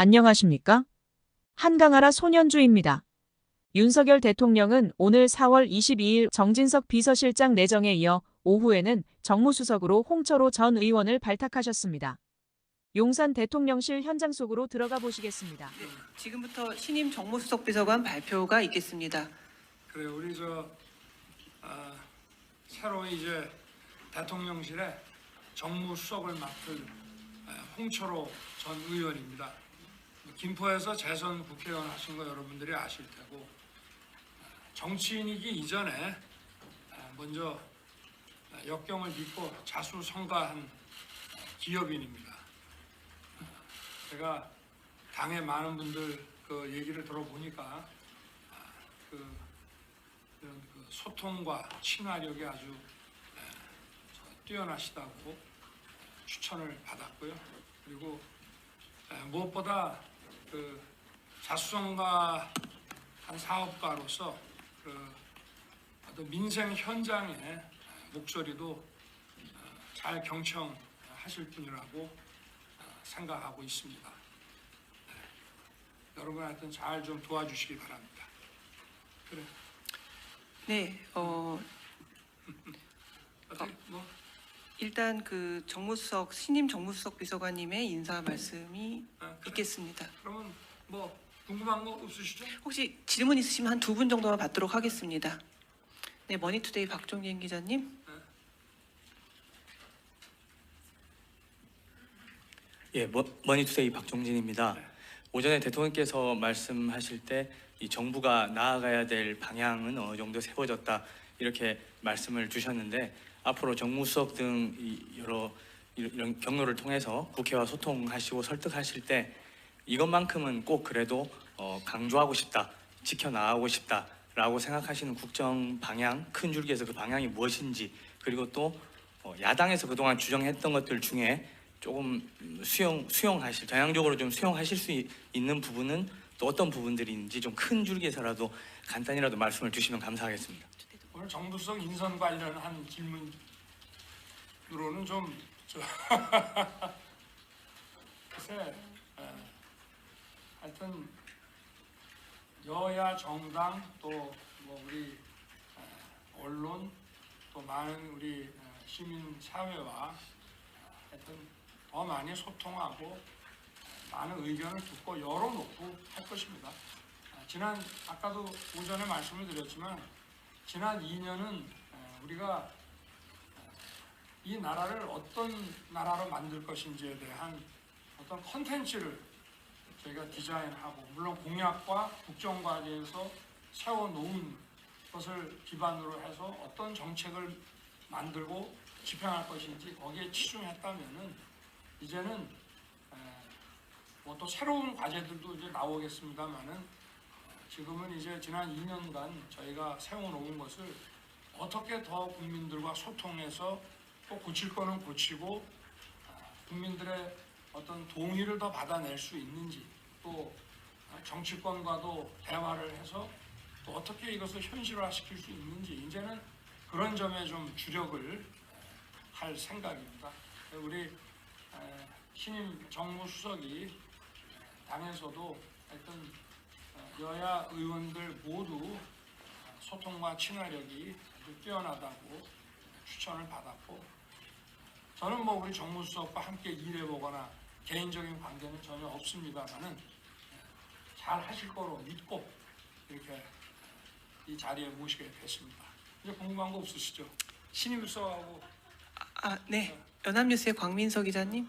안녕하십니까? 한강하라 소년주입니다. 윤석열 대통령은 오늘 4월 22일 정진석 비서실장 내정에 이어 오후에는 정무수석으로 홍철호 전 의원을 발탁하셨습니다. 용산 대통령실 현장 속으로 들어가 보시겠습니다. 지금부터 신임 정무수석 비서관 발표가 있겠습니다. 그래 우리 저 아, 새로운 이제 대통령실에 정무수석을 맡을 아, 홍철호 전 의원입니다. 김포에서 재선 국회의원 하신 거 여러분들이 아실 테고 아, 정치인이기 이전에 아, 먼저 아, 역경을 딛고 자수성가한 기업인입니다. 아, 제가 당의 많은 분들 그 얘기를 들어보니까 아, 그 이런 그 소통과 친화력이 아주 에, 저 뛰어나시다고 추천을 받았고요. 그리고 에, 무엇보다 그 자수성가 한 사업가로서 그 어떤 민생 현장의 에, 목소리도 어, 잘 경청하실 분이라고 어, 생각하고 있습니다. 네. 여러분 하여튼 잘 좀 도와주시기 바랍니다. 그래. 네, 어, 어떻게 뭐 일단 그 정무수석 신임 정무수석 비서관님의 인사 말씀이. 있겠습니다. 그러면 뭐 궁금한 거 없으시죠? 혹시 질문 있으시면 한 두 분 정도만 받도록 하겠습니다. 네, 머니투데이 박종진 기자님. 예, 머- 머니투데이 박종진입니다. 네. 오전에 대통령께서 말씀하실 때 이 정부가 나아가야 될 방향은 어느 정도 세워졌다 이렇게 말씀을 주셨는데 앞으로 정무수석 등이 여러 이- 이런 경로를 통해서 국회와 소통하시고 설득하실 때 이것만큼은 꼭 그래도 어, 강조하고 싶다, 지켜 나가고 싶다라고 생각하시는 국정 방향 큰 줄기에서 그 방향이 무엇인지 그리고 또 어, 야당에서 그동안 주장했던 것들 중에 조금 음, 수용 수용하실 전향적으로 좀 수용하실 수 있- 있는 부분은 또 어떤 부분들인지 좀 큰 줄기에서라도 간단히라도 말씀을 주시면 감사하겠습니다. 오늘 정부석 인선 관련한 질문으로는 좀 저, 글쎄 에, 하여튼 여야 정당 또 뭐 우리 에, 언론 또 많은 우리 에, 시민 사회와 하여튼 더 많이 소통하고 많은 의견을 듣고 열어놓고 할 것입니다. 아, 지난 아까도 오전에 말씀을 드렸지만 지난 2년은 우리가 이 나라를 어떤 나라로 만들 것인지에 대한 어떤 컨텐츠를 저희가 디자인하고 물론 공약과 국정 과제에서 세워놓은 것을 기반으로 해서 어떤 정책을 만들고 집행할 것인지 거기에 치중했다면은 이제는 뭐 또 새로운 과제들도 이제 나오겠습니다만은 지금은 이제 지난 2년간 저희가 세워놓은 것을 어떻게 더 국민들과 소통해서 또 고칠 거는 고치고 아, 국민들의 어떤 동의를 더 받아낼 수 있는지 또 아, 정치권과도 대화를 해서 또 어떻게 이것을 현실화시킬 수 있는지 이제는 그런 점에 좀 주력을 할 생각입니다. 우리 에, 신임 정무 수석이 당에서도 하여튼 어, 여야 의원들 모두 소통과 친화력이 뛰어나다고 추천을 받았고 저는 뭐 우리 정무수석과 함께 일해보거나 개인적인 관계는 전혀 없습니다만은 잘 하실 거로 믿고 이렇게 이 자리에 모시게 됐습니다. 이제 궁금한 거 없으시죠? 신임 수석하고 아, 네. 연합뉴스의 광민서 기자님.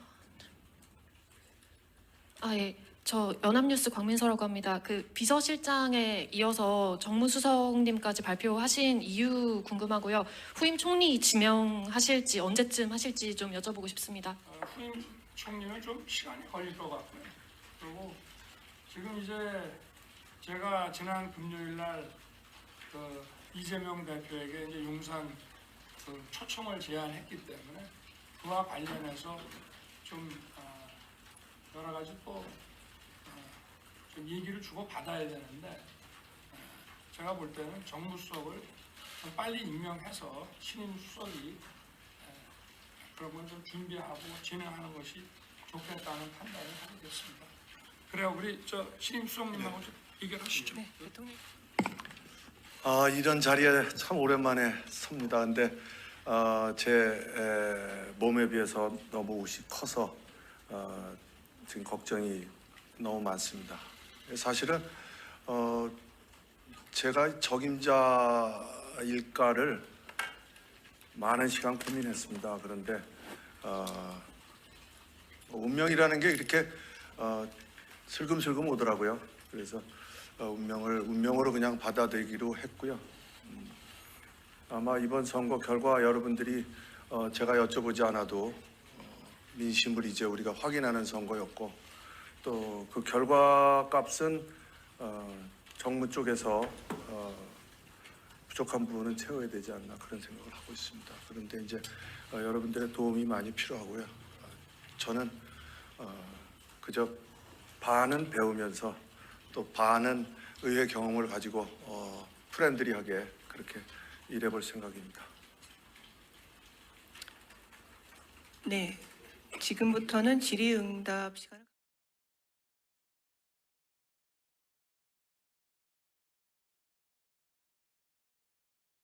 아, 예. 저 연합뉴스 광민서라고 합니다. 그 비서실장에 이어서 정무수석님까지 발표하신 이유 궁금하고요. 후임 총리 지명하실지 언제쯤 하실지 좀 여쭤보고 싶습니다. 어, 후임 총리는 좀 시간이 걸릴 것 같고요. 그리고 지금 이제 제가 지난 금요일 날 그 이재명 대표에게 이제 용산 그 초청을 제안했기 때문에 그와 관련해서 좀 어, 여러 가지 또 얘기를 주고 받아야 되는데 어, 제가 볼 때는 정무수석을 좀 빨리 임명해서 신임 수석이 그런 걸 좀 준비하고 진행하는 것이 좋겠다는 판단을 하게 됐습니다. 그래요. 우리 저 신임 수석님하고 좀 얘기하시죠. 네, 대통령. 아, 이런 자리에 참 오랜만에 섭니다. 근데 어, 제 에, 몸에 비해서 너무 옷이 커서 어, 지금 걱정이 너무 많습니다. 사실은 어, 제가 적임자일까를 많은 시간 고민했습니다. 그런데 어, 운명이라는 게 이렇게 어, 슬금슬금 오더라고요. 그래서 어, 운명을 운명으로 그냥 받아들이기로 했고요. 음, 아마 이번 선거 결과 여러분들이 어, 제가 여쭤보지 않아도 어, 민심을 이제 우리가 확인하는 선거였고 또 그 결과 값은 어, 정무 쪽에서 어, 부족한 부분은 채워야 되지 않나 그런 생각을 하고 있습니다. 그런데 이제 어, 여러분들의 도움이 많이 필요하고요. 어, 저는 어, 그저 반은 배우면서 또 반은 의회 경험을 가지고 어, 프렌들리하게 그렇게 일해볼 생각입니다. 네, 지금부터는 질의응답 시간을.